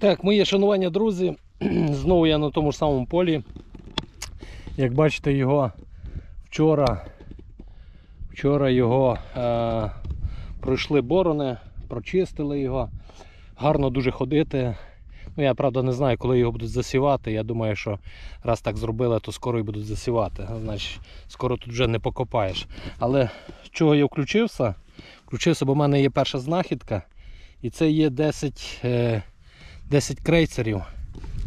Так, моє шанування, друзі. Знову я на тому ж самому полі. Як бачите, його вчора, вчора його е, пройшли борони, прочистили його. Гарно дуже ходити. Ну, я правда не знаю, коли його будуть засівати. Я думаю, що раз так зробили, то скоро і будуть засівати. Значить, скоро тут вже не покопаєш. Але чого я включився? Включився, бо в мене є перша знахідка. І це є 10, е, 10 крейцерів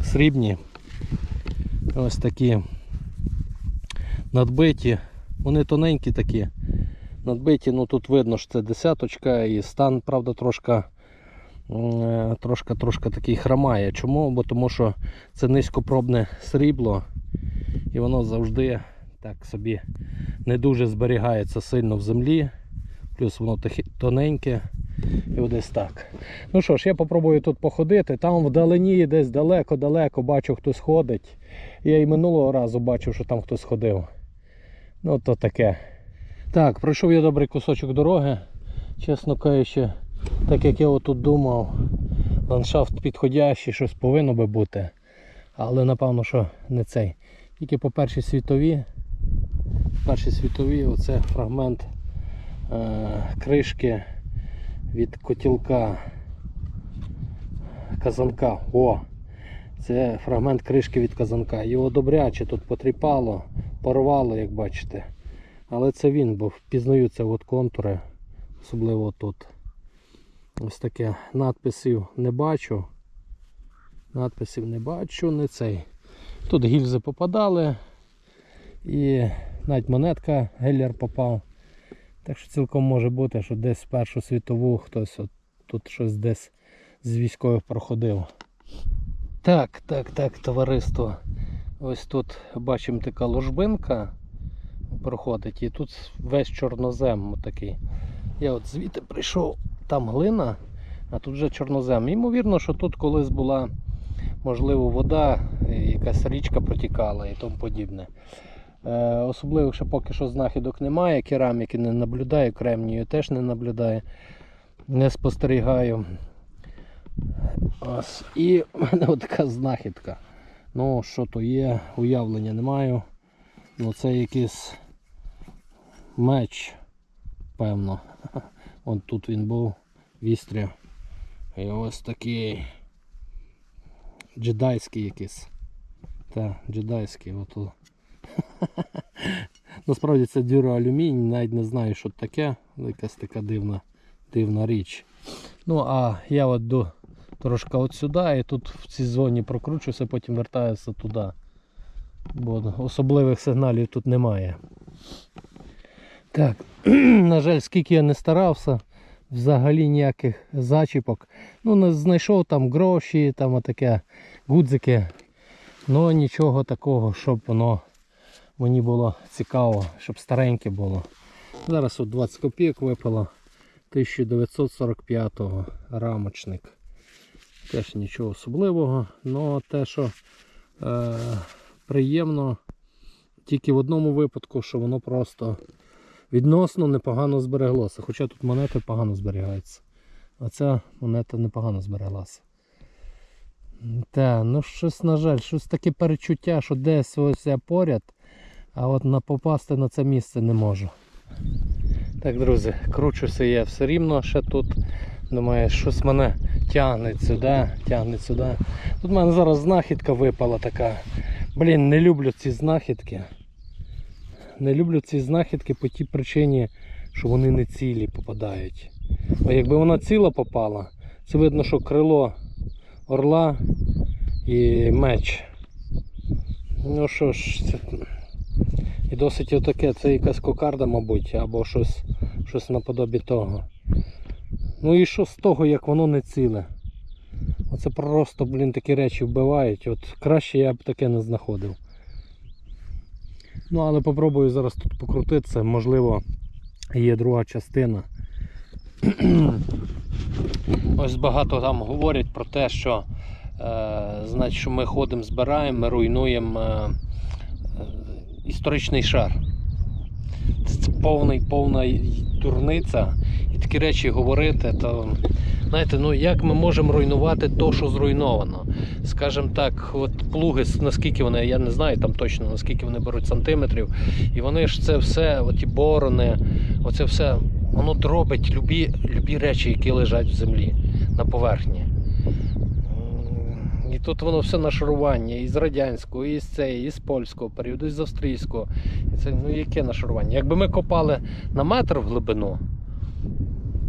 срібні. Ось такі надбиті. Вони тоненькі такі. Надбиті, ну тут видно, що це десяточка і стан, правда, трошки, м, трошки, трошки такий хромає. Чому? Бо тому що це низькопробне срібло і воно завжди так собі не дуже зберігається сильно в землі. Плюс воно тоненьке. І ось так. Ну що ж, я попробую тут походити. Там вдалині, десь далеко-далеко бачу, хтось ходить. Я і минулого разу бачив, що там хтось ходив. Ну, то таке. Так, пройшов я добрий кусочок дороги. Чесно кажучи, так як я отут думав, ландшафт підходящий, щось повинно би бути. Але напевно, що не цей. Тільки по першій світовій. Першій світовій оце фрагмент е, кришки від котілка казанка. О! Це фрагмент кришки від казанка. Його добряче тут потріпало, порвало, як бачите. Але це він, бо впізнаються от контури, особливо тут. Ось таке. Надписів не бачу. Надписів не бачу, не цей. Тут гільзи попадали. І навіть монетка геллер попав. Так що цілком може бути, що десь Першу світову хтось от тут щось десь з військових проходив. Так, так, так, товариство. Ось тут бачимо така ложбинка проходить і тут весь чорнозем такий. Я от звідти прийшов, там глина, а тут вже чорнозем. Ймовірно, що тут колись була, можливо, вода, якась річка протікала і тому подібне. Е, особливих ще поки що знахідок немає, кераміки не наблюдаю, кремнію теж не наблюдаю, не спостерігаю. Ось. І в мене така знахідка. Ну, що то є, уявлення не маю. Ну це якийсь меч, певно. От тут він був вістря. І ось такий джедайський якийсь. Так, джедайський. Отут. Насправді це дюроалюміній, навіть не знаю, що таке, але якась така дивна, дивна річ. Ну, а я от до трошки от сюди і тут в цій зоні прокручуся, потім вертаюся туди. Бо особливих сигналів тут немає. Так, на жаль, скільки я не старався, взагалі ніяких зачіпок. Ну, знайшов там гроші, там отаке гудзики. Ну нічого такого, щоб воно мені було цікаво, щоб стареньке було. Зараз от 20 копійок випало 1945 го рамочник. Теж нічого особливого, але те, що е, приємно тільки в одному випадку, що воно просто відносно непогано збереглося. Хоча тут монети погано зберігаються. А ця монета непогано збереглася. Так, ну щось, на жаль, щось таке перечуття, що десь ось я поряд, а от на попасти на це місце не можу. Так, друзі, кручуся я все рівно ще тут. Думаю, щось мене тягне сюди, тягне сюди. Тут в мене зараз знахідка випала така. Блін, не люблю ці знахідки. Не люблю ці знахідки по тій причині, що вони не цілі попадають. Бо якби вона ціла попала, це видно, що крило орла і меч. Ну що ж, це... і досить отаке, це якась кокарда, мабуть, або щось, щось наподобі того. Ну і що з того, як воно не ціле? Оце просто, блін, такі речі вбивають. От краще я б таке не знаходив. Ну, але попробую зараз тут покрутитися, можливо, є друга частина. Ось багато там говорять про те, що, е, значить, що ми ходимо, збираємо, ми руйнуємо е, історичний шар. Це, повний, повна дурниця. І такі речі говорити, то Знаєте, ну як ми можемо руйнувати то, що зруйновано? Скажімо так, от плуги, наскільки вони, я не знаю там точно, наскільки вони беруть сантиметрів. І вони ж це все, оті борони, оце все, воно дробить любі, любі речі, які лежать в землі на поверхні. Тут воно все нашарування і з радянського, і з цієї, і з польського періоду, і з австрійського. І це ну яке нашарування? Якби ми копали на метр в глибину,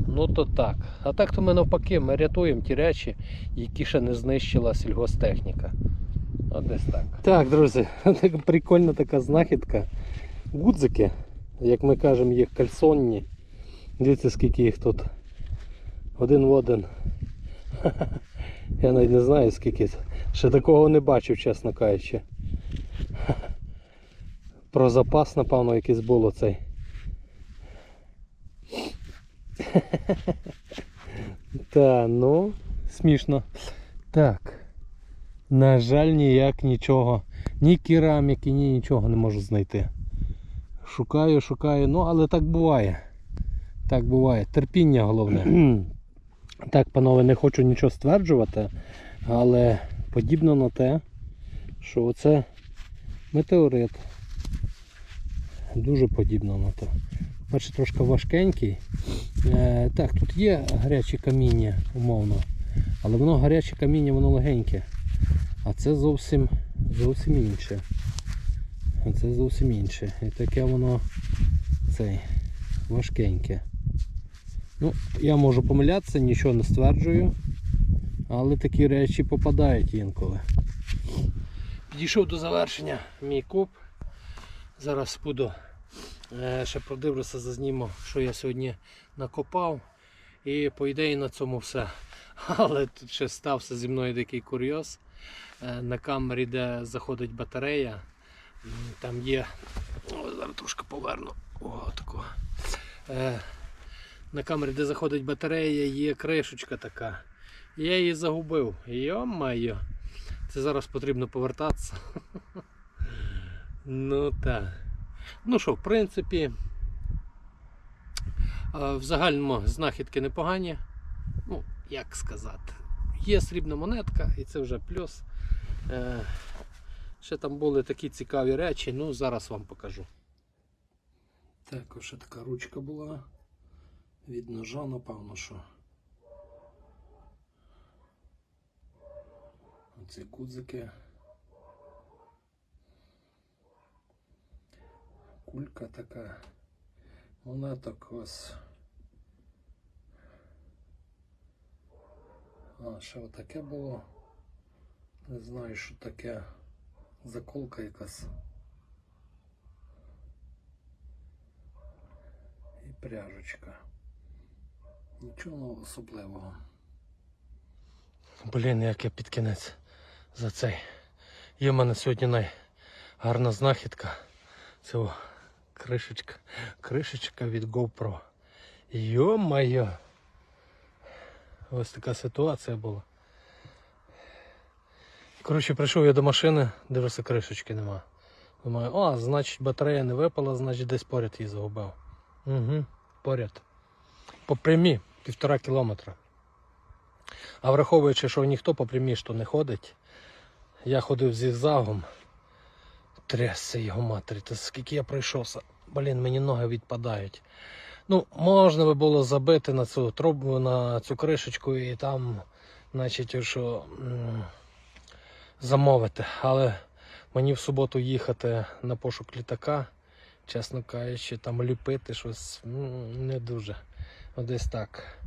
ну то так. А так то ми навпаки, ми рятуємо ті речі, які ще не знищила сільгостехніка. От десь так. Так, друзі, прикольна така знахідка. Гудзики, як ми кажемо, їх кальсонні. Дивіться, скільки їх тут. Один в один. Я навіть не знаю скільки. Ще такого не бачив, чесно кажучи. Про запас, напевно, якийсь було цей. Та, ну, смішно. Так. На жаль, ніяк нічого. Ні кераміки, ні нічого не можу знайти. Шукаю, шукаю, ну але так буває. Так буває. Терпіння головне. так, панове, не хочу нічого стверджувати, але подібно на те, що оце метеорит. Дуже подібно на те. Бачите, трошки важкенький. Е, так, тут є гаряче каміння, умовно. Але воно гаряче каміння, воно легеньке. А це зовсім зовсім інше. А Це зовсім інше. І таке воно цей важкеньке. Ну, я можу помилятися, нічого не стверджую. Але такі речі попадають інколи. Підійшов до завершення мій куб. Зараз буду е, ще продивлюся, зазніму, що я сьогодні накопав. І по ідеї на цьому все. Але тут ще стався зі мною такий курйоз. Е, На камері, де заходить батарея, там є. О, зараз трошки поверну. О, тако. На камері, де заходить батарея, є кришечка така. Я її загубив. Йо-майо. Це зараз потрібно повертатися. Ну так. Ну що, в принципі, е, в загальному знахідки непогані. Ну, як сказати. Є срібна монетка і це вже плюс. Е, Ще там були такі цікаві речі, ну зараз вам покажу. Також ще така ручка була. Від ножа, напевно, що. Оці гудзики. Кулька така. Монеток ось. А, ще отаке було. Не знаю, що таке. Заколка якась. І пряжечка. Нічого особливого. Блін, як я під кінець за цей. Є в мене сьогодні найгарна знахідка. Це о, кришечка. Кришечка від GoPro. Йо-моє! Ось така ситуація була. Коротше, прийшов я до машини, дивлюся, кришечки нема. Думаю, о, значить батарея не випала, значить десь поряд її загубив. Угу, поряд. По прямі півтора кілометра. А враховуючи, що ніхто по прямій що не ходить, я ходив зігзагом. Трясся його матері, та скільки я пройшовся. Блін, мені ноги відпадають. Ну, можна би було забити на цю трубу, на цю кришечку і там, значить, що замовити. Але мені в суботу їхати на пошук літака, чесно кажучи, там ліпити щось не дуже. Десь так.